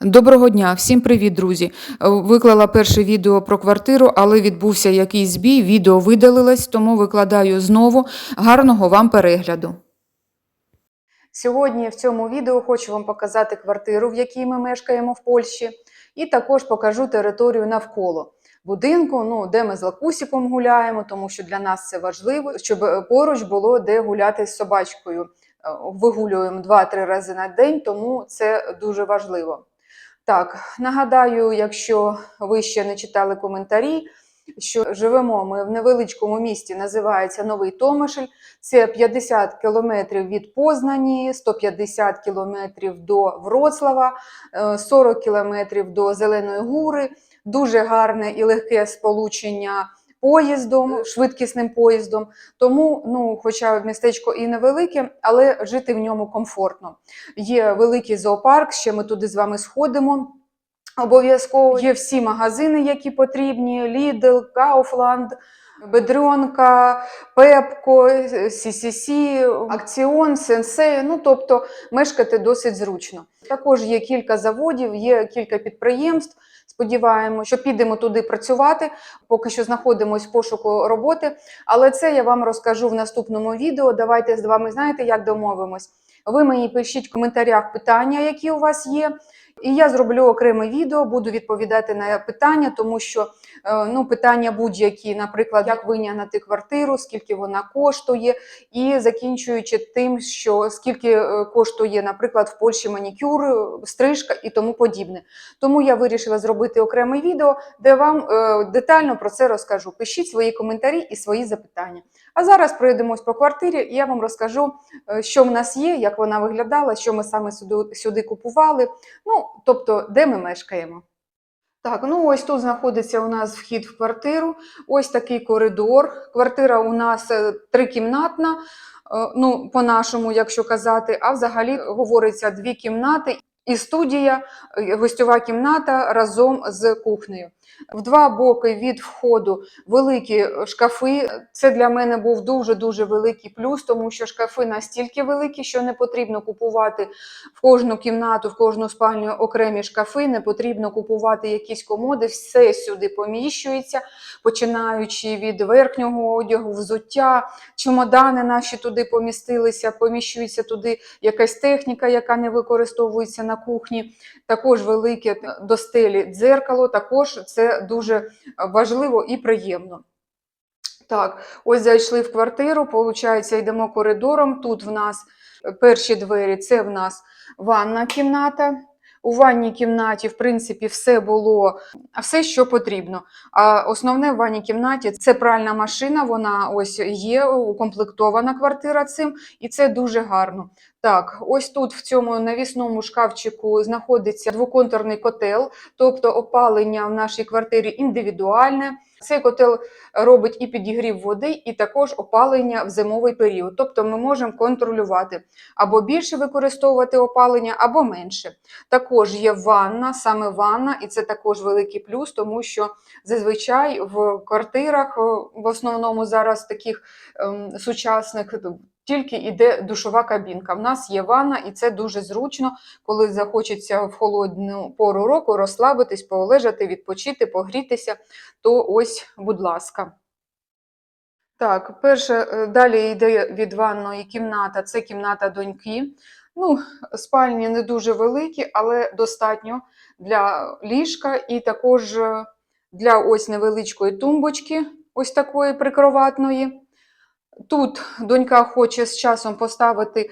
Доброго дня, всім привіт, друзі. Е, Виклала перше відео про квартиру, але відбувся якийсь збій. Відео видалилось, тому викладаю знову. Гарного вам перегляду. Сьогодні в цьому відео хочу вам показати квартиру, в якій ми мешкаємо в Польщі, і також покажу територію навколо будинку, ну, де ми з лакусіком гуляємо, тому що для нас це важливо, щоб е, поруч було де гуляти з собачкою. Е, Вигулюємо 2-3 рази на день, тому це дуже важливо. Так, нагадаю, якщо ви ще не читали коментарі, що живемо ми в невеличкому місті, називається Новий Томишель. Це 50 кілометрів від Познані, 150 кілометрів до Вроцлава, е, 40 кілометрів до Зеленої Гури. Дуже гарне і легке сполучення поїздом, швидкісним поїздом. Тому, ну, хоча містечко і невелике, але жити в ньому комфортно. Є великий зоопарк, ще ми туди з вами сходимо. Обов'язково є всі магазини, які потрібні: Lidl, Kaufland, Бедренка, Пепко, CCC, Акціон, Сенсей. Ну, тобто мешкати досить зручно. Також є кілька заводів, є кілька підприємств. Сподіваємося, що підемо туди працювати. Поки що знаходимося в пошуку роботи. Але це я вам розкажу в наступному відео. Давайте з вами знаєте, як домовимось. Ви мені пишіть в коментарях питання, які у вас є. І я зроблю окреме відео, буду відповідати на питання, тому що ну, питання будь-які, наприклад, як виняти квартиру, скільки вона коштує, і закінчуючи тим, що скільки е, коштує, наприклад, в Польщі манікюр, е, стрижка і тому подібне. Тому я вирішила зробити окреме відео, де вам е, детально про це розкажу. Пишіть свої коментарі і свої запитання. А зараз пройдемось по квартирі, і я вам розкажу, е, що в нас є, як вона виглядала, що ми саме сюди, сюди купували. Ну, тобто, де ми мешкаємо. Так, ну ось тут знаходиться у нас вхід в квартиру. Ось такий коридор. Квартира у нас е, трикімнатна, е, ну, по-нашому, якщо казати, а взагалі говориться дві кімнати і студія, е, гостьова кімната разом з кухнею. В два боки від входу великі шкафи. Це для мене був дуже-дуже великий плюс, тому що шкафи настільки великі, що не потрібно купувати в кожну кімнату, в кожну спальню окремі шкафи, не потрібно купувати якісь комоди, все сюди поміщується, починаючи від верхнього одягу, взуття, чемодани наші туди помістилися, поміщується туди якась техніка, яка не використовується на кухні. Також велике до стелі дзеркало, також це дуже важливо і приємно. Так, ось зайшли в квартиру, получається, йдемо коридором. Тут в нас перші двері, це в нас ванна кімната. У ванній кімнаті, в принципі, все було, все, що потрібно. А основне в ванній кімнаті це пральна машина, вона ось є, укомплектована квартира цим, і це дуже гарно. Так, ось тут в цьому навісному шкафчику знаходиться двоконтурний котел, тобто опалення в нашій квартирі індивідуальне. Цей котел робить і підігрів води, і також опалення в зимовий період. Тобто ми можемо контролювати або більше використовувати опалення, або менше. Також є ванна, саме ванна, і це також великий плюс, тому що зазвичай в квартирах, в основному зараз таких ем, сучасних, тільки йде душова кабінка. В нас є ванна, і це дуже зручно, коли захочеться в холодну пору року розслабитись, полежати, відпочити, погрітися, то ось, будь ласка. Так, перше, е, далі йде від ванної кімната, це кімната доньки. Ну, спальні не дуже великі, але достатньо для ліжка і також е, для ось невеличкої тумбочки, ось такої прикроватної. Тут донька хоче з часом поставити е,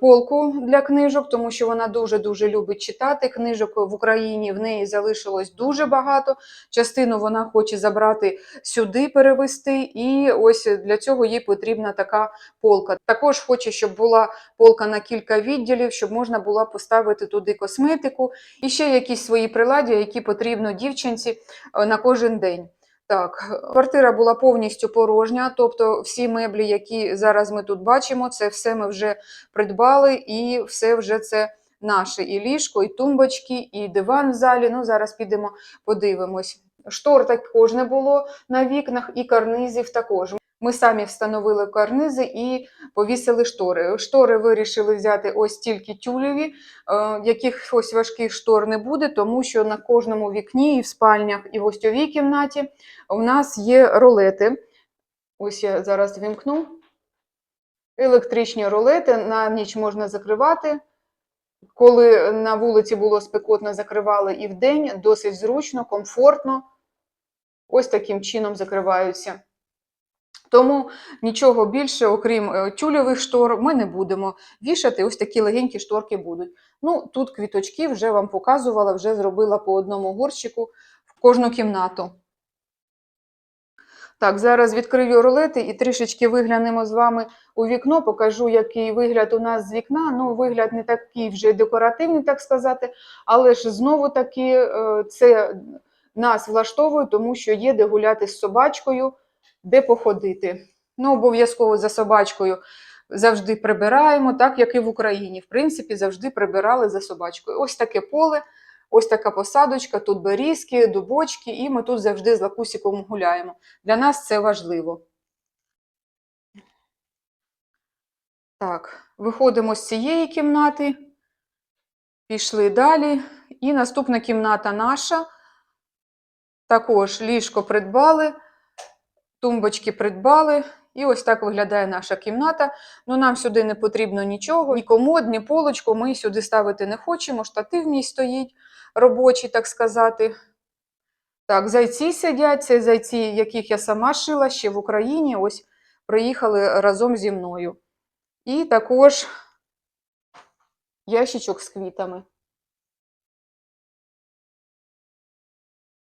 полку для книжок, тому що вона дуже-дуже любить читати. Книжок в Україні в неї залишилось дуже багато. Частину вона хоче забрати сюди, перевести, і ось для цього їй потрібна така полка. Також хоче, щоб була полка на кілька відділів, щоб можна було поставити туди косметику і ще якісь свої приладдя, які потрібно дівчинці е, на кожен день. Так, квартира була повністю порожня, тобто всі меблі, які зараз ми тут бачимо, це все ми вже придбали, і все вже це наше. І ліжко, і тумбочки, і диван в залі. Ну, зараз підемо подивимось. Штор також не було на вікнах, і карнизів також. Ми самі встановили карнизи і повісили штори. Штори вирішили взяти ось тільки тюлеві, е, якихось важких штор не буде, тому що на кожному вікні, і в спальнях, і в гостьовій кімнаті у нас є ролети. Ось я зараз вімкну. Електричні ролети на ніч можна закривати. Коли на вулиці було спекотно, закривали і вдень, досить зручно, комфортно. Ось таким чином закриваються. Тому нічого більше, окрім е, тюльових штор, ми не будемо вішати. Ось такі легенькі шторки будуть. Ну, тут квіточки вже вам показувала, вже зробила по одному горщику в кожну кімнату. Так, зараз відкрию ролети і трішечки виглянемо з вами у вікно, покажу, який вигляд у нас з вікна. Ну, вигляд не такий вже декоративний, так сказати, але ж знову таки е, це нас влаштовує, тому що є де гуляти з собачкою, де походити. Ну, обов'язково за собачкою завжди прибираємо, так як і в Україні. В принципі, завжди прибирали за собачкою. Ось таке поле, ось така посадочка, тут берізки, дубочки, і ми тут завжди з лакусиком гуляємо. Для нас це важливо. Так, виходимо з цієї кімнати, пішли далі. І наступна кімната наша. Також ліжко придбали, тумбочки придбали. І ось так виглядає наша кімната. Ну, нам сюди не потрібно нічого, ні комод, ні полочку. Ми сюди ставити не хочемо. Штатив мій стоїть робочий, так сказати. Так, зайці сидять, це зайці, яких я сама шила ще в Україні. Ось приїхали разом зі мною. І також ящичок з квітами.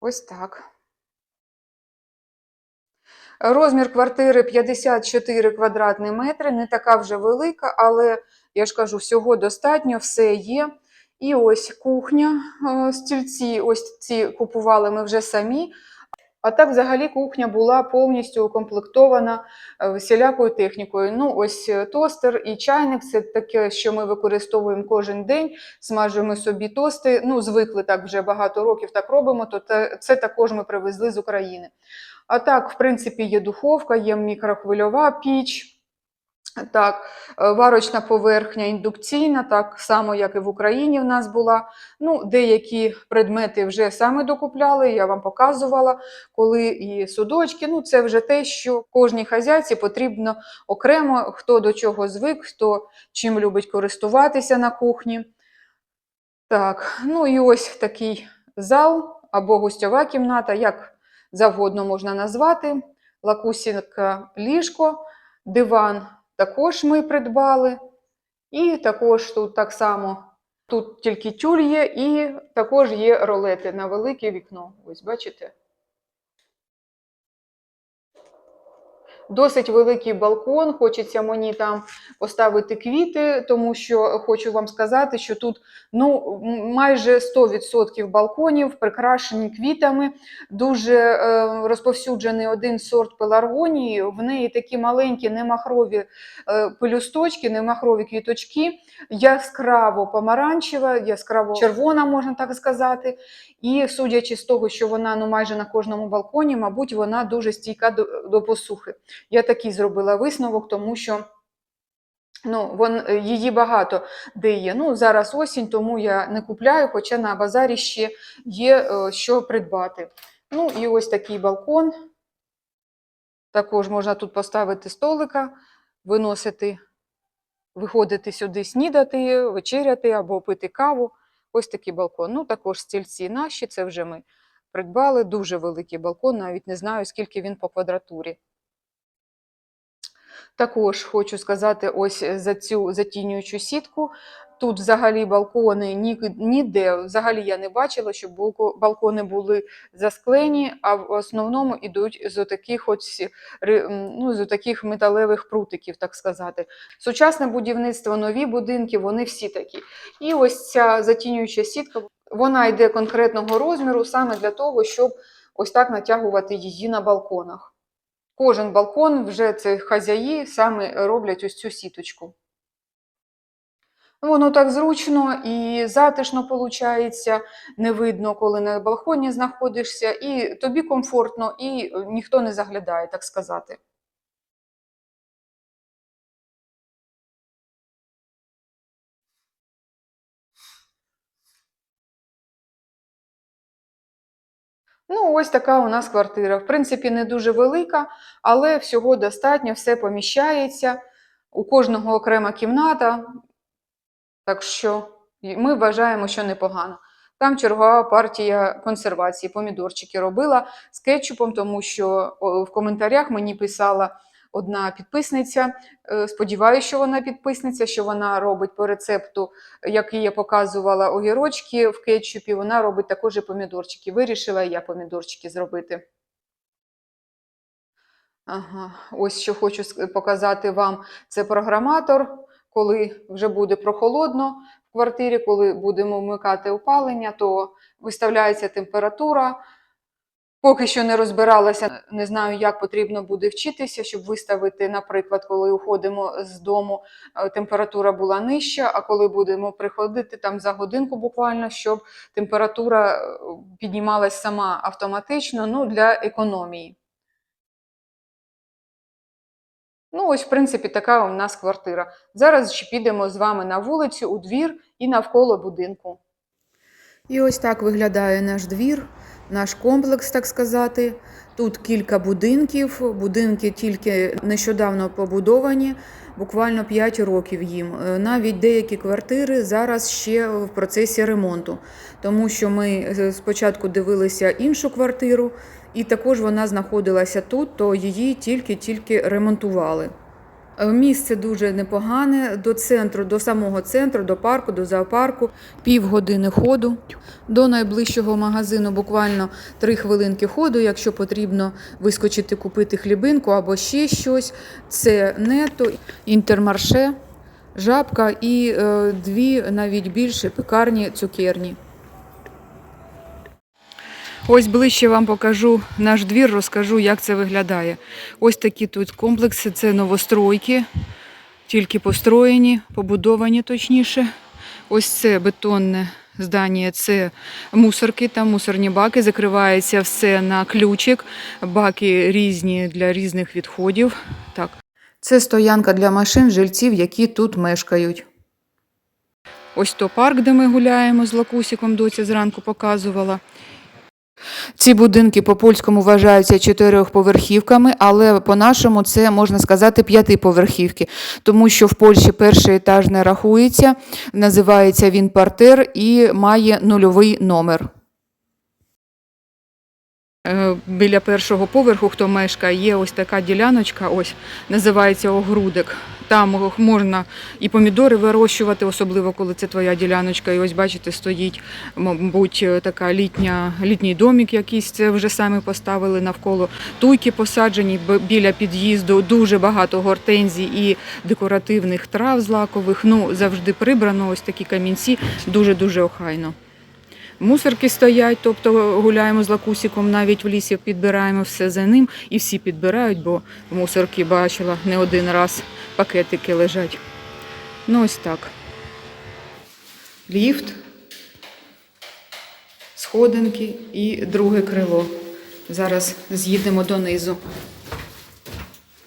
Ось так. Розмір квартири 54 квадратні метри, не така вже велика, але я ж кажу, всього достатньо, все є. І ось кухня, е, стільці, ось ці купували ми вже самі. А так, взагалі, кухня була повністю укомплектована е, всілякою технікою. Ну, ось е, тостер і чайник це таке, що ми використовуємо кожен день, смажуємо собі тости. Ну, звикли так вже багато років так робимо, то це також ми привезли з України. А так, в принципі, є духовка, є мікрохвильова піч. Так, е, варочна поверхня індукційна, так само, як і в Україні в нас була. Ну, Деякі предмети вже саме докупляли, я вам показувала, коли і судочки. Ну, Це вже те, що кожній хазяйці потрібно окремо, хто до чого звик, хто чим любить користуватися на кухні. Так, ну і ось такий зал або гостьова кімната, як завгодно можна назвати. Лакусінка ліжко, диван також ми придбали. І також тут так само, тут тільки тюль є, і також є ролети на велике вікно. Ось бачите? Досить великий балкон, хочеться мені там поставити квіти, тому що хочу вам сказати, що тут ну, майже 100% балконів прикрашені квітами. Дуже е, розповсюджений один сорт пеларгонії. В неї такі маленькі немахрові е, пелюсточки, немахрові квіточки, яскраво помаранчева, яскраво червона, можна так сказати. І судячи з того, що вона ну, майже на кожному балконі, мабуть, вона дуже стійка до, до посухи. Я такий зробила висновок, тому що ну, вон, її багато де є. Ну, Зараз осінь, тому я не купляю, хоча на базарі ще є е, що придбати. Ну, і ось такий балкон. Також можна тут поставити столика, виносити, виходити сюди, снідати, вечеряти або пити каву. Ось такий балкон. Ну, також стільці наші, це вже ми придбали. Дуже великий балкон, навіть не знаю, скільки він по квадратурі. Також хочу сказати, ось за цю затінюючу сітку. Тут взагалі балкони ні, ніде, взагалі я не бачила, щоб балкони були засклені, а в основному йдуть з таких ось, ну, з таких металевих прутиків, так сказати. Сучасне будівництво, нові будинки, вони всі такі. І ось ця затінююча сітка, вона йде конкретного розміру саме для того, щоб ось так натягувати її на балконах. Кожен балкон вже це хазяї саме роблять ось цю сіточку. Воно так зручно і затишно виходить, не видно, коли на балконі знаходишся, і тобі комфортно, і ніхто не заглядає, так сказати. Ну, ось така у нас квартира. В принципі, не дуже велика, але всього достатньо, все поміщається. У кожного окрема кімната. Так що ми вважаємо, що непогано. Там чергова партія консервації, помідорчики робила з кетчупом, тому що в коментарях мені писала одна підписниця. е, Сподіваюся, що вона підписниця, що вона робить по рецепту, який я показувала огірочки в кетчупі. Вона робить також і помідорчики. Вирішила я помідорчики зробити. Ага, ось що хочу показати вам. Це програматор, коли вже буде прохолодно в квартирі, коли будемо вмикати опалення, то виставляється температура. Поки що не розбиралася, не знаю, як потрібно буде вчитися, щоб виставити, наприклад, коли уходимо з дому, е, температура була нижча, а коли будемо приходити там за годинку буквально, щоб температура е, піднімалась сама автоматично, ну, для економії. Ну, ось, в принципі, така у нас квартира. Зараз ще підемо з вами на вулицю, у двір і навколо будинку. І ось так виглядає наш двір, наш комплекс, так сказати. Тут кілька будинків. Будинки тільки нещодавно побудовані, буквально 5 років їм. Е, Навіть деякі квартири зараз ще в процесі ремонту, тому що ми е, спочатку дивилися іншу квартиру, і також вона знаходилася тут, то її тільки-тільки ремонтували. Е, Місце дуже непогане до центру, до самого центру, до парку, до зоопарку. Півгодини ходу. До найближчого магазину буквально три хвилинки ходу. Якщо потрібно вискочити, купити хлібинку або ще щось. Це нето, інтермарше, жабка і е, дві навіть більше пекарні цукерні. Ось ближче вам покажу наш двір, розкажу, як це виглядає. Ось такі тут комплекси, це новостройки, тільки построєні, побудовані точніше. Ось це бетонне здання, це мусорки, там мусорні баки, закривається все на ключик, баки різні для різних відходів. Так. Це стоянка для машин, жильців, які тут мешкають. Ось то парк, де ми гуляємо з лакусиком, доця зранку показувала. Ці будинки по польському вважаються чотирьохповерхівками, але по-нашому це можна сказати п'ятиповерхівки, тому що в Польщі перший етаж не рахується, називається він партер і має нульовий номер. Е, Біля першого поверху, хто мешкає, є ось така діляночка, ось називається огрудик. Там можна і помідори вирощувати, особливо коли це твоя діляночка. І ось бачите, стоїть, мабуть, така літня, літній домик якийсь, це вже самі поставили навколо. Туйки посаджені біля під'їзду, дуже багато гортензій і декоративних трав злакових. Ну, завжди прибрано, ось такі камінці, дуже-дуже охайно. Мусорки стоять, тобто гуляємо з лакусиком, навіть в лісі підбираємо все за ним, і всі підбирають, бо мусорки бачила не один раз пакетики лежать. Ну ось так. Ліфт, сходинки і друге крило. Зараз з'їдемо донизу.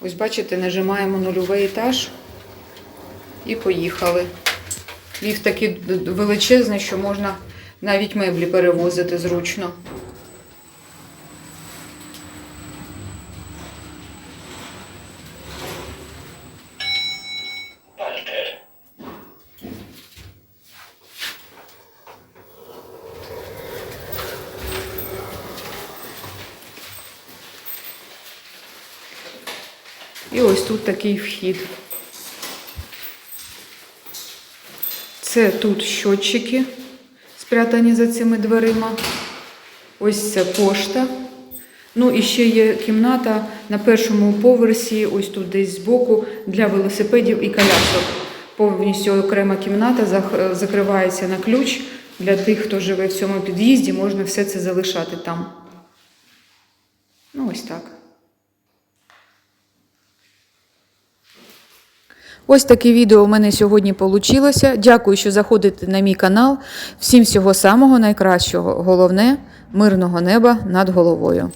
Ось бачите, нажимаємо нульовий етаж і поїхали. Ліфт такий величезний, що можна навіть меблі перевозити зручно. І ось тут такий вхід. Це тут щотчики спрятані за цими дверима. Ось це пошта. Ну і ще є кімната на першому поверсі, ось тут десь збоку, для велосипедів і колясок. Повністю окрема кімната закривається на ключ. Для тих, хто живе в цьому під'їзді, можна все це залишати там. Ну, ось так. Ось таке відео у мене сьогодні вийшло. Дякую, що заходите на мій канал. Всім всього самого найкращого. Головне мирного неба над головою.